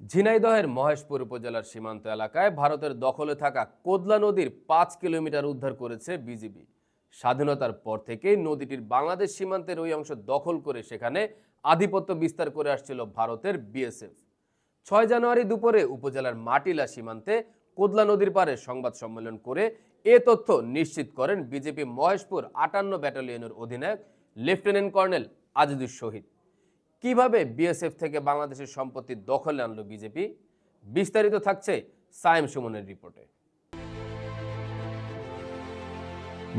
ঝিনাইদহের মহেশপুর উপজেলার সীমান্ত এলাকায় ভারতের দখলে থাকা কোদলা নদীর পাঁচ কিলোমিটার উদ্ধার করেছে বিজিবি। স্বাধীনতার পর থেকেই নদীটির বাংলাদেশ সীমান্তের ওই অংশ দখল করে সেখানে আধিপত্য বিস্তার করে আসছিল ভারতের বিএসএফ। ছয় জানুয়ারি দুপুরে উপজেলার মাটিলা সীমান্তে কোদলা নদীর পারে সংবাদ সম্মেলন করে এ তথ্য নিশ্চিত করেন বিজেপি মহেশপুর আটান্ন ব্যাটালিয়নের অধিনায়ক লেফটেন্যান্ট কর্নেল আজিদুর শহীদ। কীভাবে বিএসএফ থেকে বাংলাদেশের সম্পত্তি দখলে আনলো বিজেপি? বিস্তারিত থাকছে সায়েম সুমনের রিপোর্টে।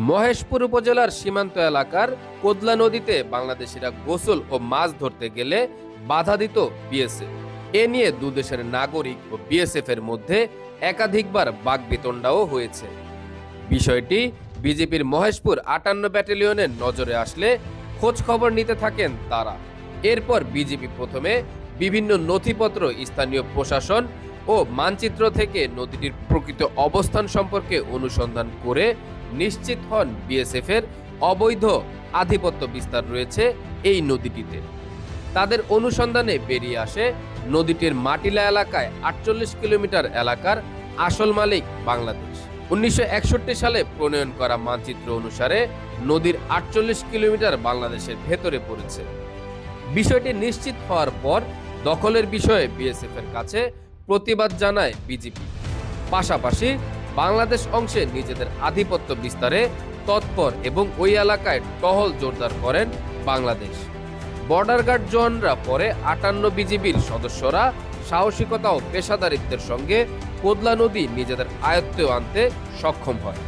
মহেশপুর উপজেলার সীমান্ত এলাকার কোদলা নদীতে বাংলাদেশিরা গোসল ও মাছ ধরতে গেলে বাধা দিত বিএসএফ। এ নিয়ে দুদেশের নাগরিক ও বিএসএফ এর মধ্যে একাধিকবার বাগবিতণ্ডাও হয়েছে। বিষয়টি বিজেপির মহেশপুর আটান্ন ব্যাটালিয়নের নজরে আসলে খোঁজ খবর নিতে থাকেন তারা। এরপর বিজেপি প্রথমে বিভিন্ন নথিপত্র স্থানীয় প্রশাসন ও মানচিত্র থেকে নদীটির প্রকৃত অবস্থান সম্পর্কে অনুসন্ধান করে নিশ্চিত হন বিএসএফ এর অবৈধ আধিপত্য বিস্তার রয়েছে এই নদীটিতে। তাদের অনুসন্ধানে বেরিয়ে আসে নদীটির মাটিলা এলাকায় আটচল্লিশ কিলোমিটার এলাকার আসল মালিক বাংলাদেশ। উনিশশো একষট্টি সালে প্রণয়ন করা মানচিত্র অনুসারে নদীর আটচল্লিশ কিলোমিটার বাংলাদেশের ভেতরে পড়েছে। বিষয়টি নিশ্চিত হওয়ার পর দখলের বিষয়ে বিএসএফ এর কাছে প্রতিবাদ জানায় বিজেপি। পাশাপাশি বাংলাদেশ অংশে নিজেদের আধিপত্য বিস্তারে তৎপর এবং ওই এলাকায় টহল জোরদার করেন বাংলাদেশ। বর্ডার গার্ড জওয়ানরা পরে আটান্ন বিজিবির সদস্যরা সাহসিকতা ও পেশাদারিত্বের সঙ্গে কোদলা নদী নিজেদের আয়ত্তে আনতে সক্ষম হয়।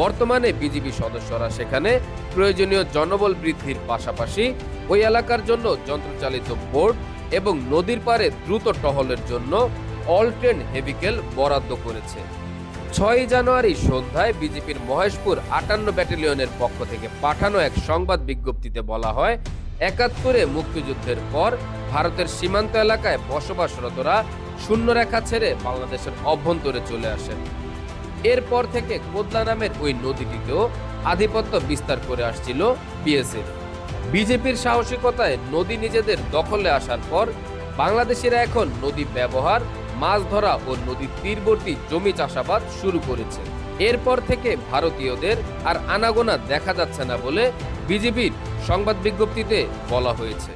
বর্তমানে বিজিবি সদস্যরা সেখানে প্রয়োজনীয় জনবল বৃদ্ধির পাশাপাশি ওই এলাকার জন্য যন্ত্রচালিত বোট এবং নদীর পারে দ্রুত টহলের জন্য অল ট্রেন হেভিকেল বরাদ্দ করেছে। ছয় জানুয়ারি সন্ধ্যায় বিজেপির মহেশপুর আটান্ন ব্যাটালিয়নের পক্ষ থেকে পাঠানো এক সংবাদ বিজ্ঞপ্তিতে বলা হয়, একাত্তরে মুক্তিযুদ্ধের পর ভারতের সীমান্ত এলাকায় বসবাসরতরা শূন্যরেখা ছেড়ে বাংলাদেশের অভ্যন্তরে চলে আসেন। এরপর থেকে কোদলা নামের ওই নদীটিতেও আধিপত্য বিস্তার করে আসছিল বিএসএফ। বিজেপির সাহসিকতায় নদী নিজেদের দখলে আসার পর বাংলাদেশিরা এখন নদী ব্যবহার, মাছ ধরা ও নদীর তীরবর্তী জমি চাষাবাদ শুরু করেছে। এরপর থেকে ভারতীয়দের আর আনাগোনা দেখা যাচ্ছে না বলে বিজেপির সংবাদ বিজ্ঞপ্তিতে বলা হয়েছে।